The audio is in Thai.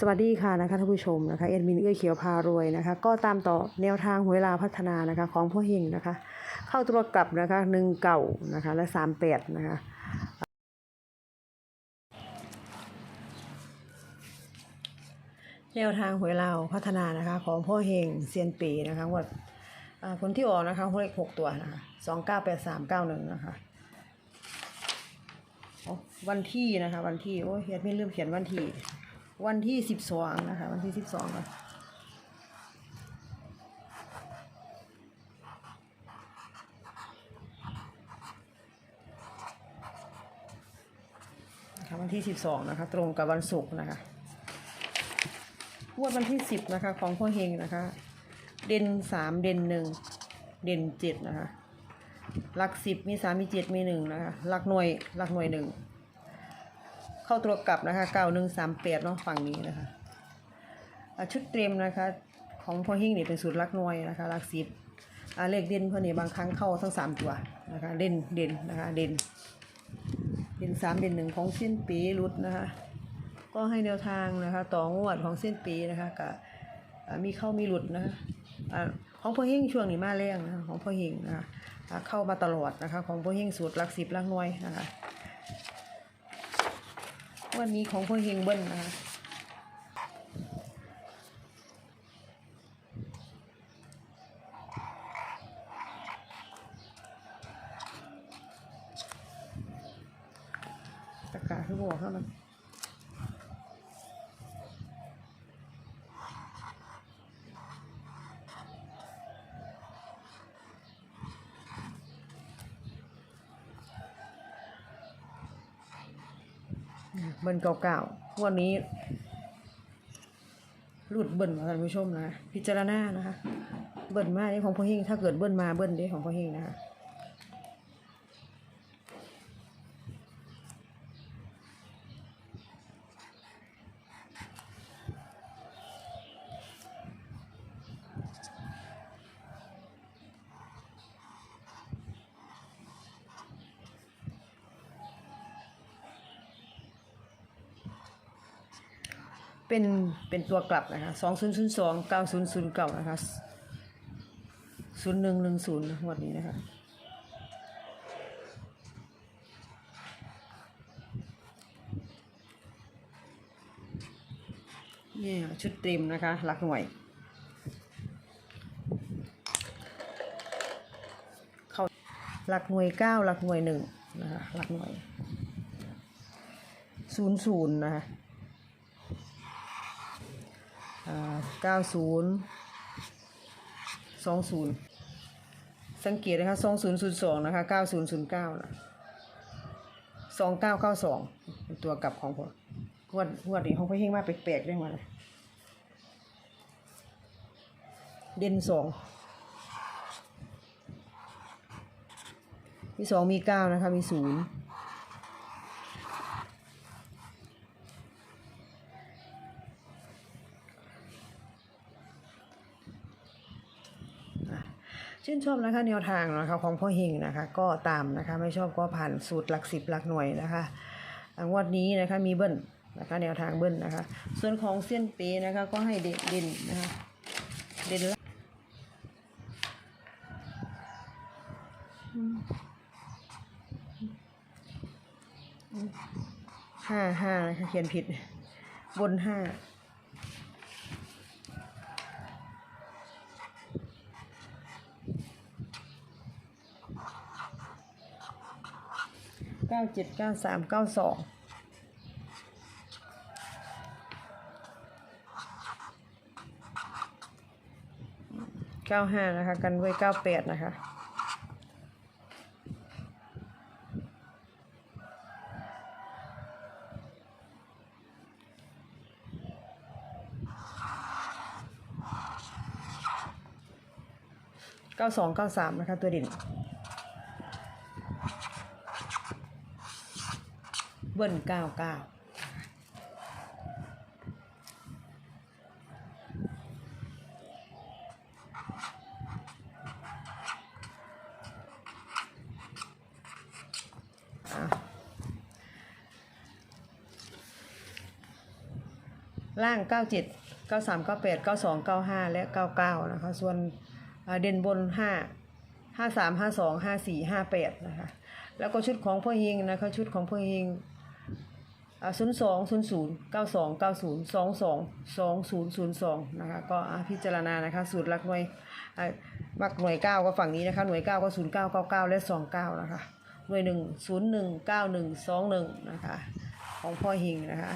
สวัสดีค่ะนะคะท่านผู้ชมนะคะเอ็ดมินเอื้อเขียวพารวยนะคะ ก็ตามต่อแนวทางหวยลาพัฒนานะคะ ของพ่อเฮงนะคะ เข้าตัวกลับนะคะหนึ่งเก่านะคะและสามแปดนะคะแนวทางหวยลาวพัฒนานะคะของพ่อเฮงเซียนปีนะคะวดอ่าผลที่ออกนะคะเลขหกตัวนะคะสองเก้าแปดสามเก้าหนึ่งนะคะวันที่นะคะ วันที่โอ้ยเฮ็ดไม่ลืมเขียนวันที่ วันที่สิบสองนะคะ วันที่สิบสองนะคะวันที่สิบสองนะคะ ตรงกับวันศุกร์นะคะงวดวันที่สิบนะคะ ของพ่อเฮงนะคะ เด่นสามเด่นหนึ่งเด่นเจ็ดนะคะ หลักสิบมีสามมีเจ็ดมีหนึ่งนะคะ หลักหน่วย หลักหน่วยหนึ่ง เข้าตัวกลับนะคะเก้าหนึ่งสามแปดเนาะฝั่งนี้นะคะชุดเตรียมนะคะ ของพ่อเฮงนี่เป็นสูตรลักหน่วยนะคะลักสิบอ่าเลขเด่นพ่อนี่บางครั้งเข้าทั้งสามตัวนะคะเด่นเด่นนะคะเด่นเด่นสามเด่นหนึ่งของเส้นปีรุดนะคะ ก็ให้แนวทางนะคะ ต่องวดของเส้นปีนะคะกับมีเข้ามีหลุดนะคะอ่าของพ่อเฮงช่วงนี้มาแรงนะะของพ่อเฮงนะคะเข้ามาตลอดนะคะ ของพ่อเฮงสูตรลักสิบลักหน่วยนะคะ วันนี้ของพ่อเฮงเบิ้ลนะคะตะกาคือบอกเขามันเบิ้ลเก่าๆวันนี้ หลุดเบิ้ลมาท่านผู้ชมนะ พิจารณานะคะ เบิ้ลมานี่ของพ่อเฮงถ้าเกิดเบิ้ลมาเบิ้ลเด้ของพ่อเฮงนะคะ เป็นเป็นตัวกลับนะคะสองศูนย์ศูนย์สองเก้าศูนย์ศูนย์เก้านะคะศูนย์หนึ่งหนึ่งศูนย์งวันนี้นะคะเนี่ยชุดเต็มนะคะหลักหน่วย เขาหลักหน่วยเก้าหลักหน่วยหนึ่งนะคะหลักหน่วยศูนย์ศูนย์นะคะ เก้าศูนย์สองศูนย์สังเกตนะคะสองศูนย์ศูนย์สองนะคะเก้าศูนย์ศูนย์เก้านะสองเก้าเก้าสองตัวกลับของผมงวดงวดนี้ของพ่เฮงมาแปลกๆได้มาเลยเด่นสองมีสองมีเก้านะคะมีศูนย์ ชื่นชอบนะคะแนวทางนะคะของพ่อเฮงนะคะ ก็ตามนะคะไม่ชอบก็ผ่านสูตรหลักสิบหลักหน่วยนะคะอ่างวดนี้นะคะมีเบิ้ลนะคะแนวทางเบิ้ลนะคะ ส่วนของเส้นเปนะคะก็ให้เด่นเด่นนะคะเด่นละห้าห้านะคะเขียนผิดบนห้า เก้าเจ็ดเก้าสามเก้าสองเก้าห้านะคะ กันไว้เก้าแปดนะคะเก้าสองเก้าสามนะคะ ตัวด่น เบิ้ลเก้าเก้าล่าง 97 93 98 92 95 และ 99 นะคะ ส่วนเด่นบน 5 53 52 54 58 นะคะ แล้วก็ชุดของพ่อเฮงนะคะ ชุดของพ่อเฮง ศูนย์สองศูนย์ศูนย์เก้าสองเก้าศูนย์สองสองสองศูนย์ศูนย์สองนะคะก็พิจารณานะคะสูตรลักหน่วยมักหน่วยเก้าก็ฝั่งนี้นะคะหน่วยเก้าก็ศูนย์เก้าเก้าเก้าและสองเก้านะคะหน่วยหนึ่งศูนย์หนึ่งเก้าหนึ่งสองหนึ่งนะคะของพ่อหิงนะคะ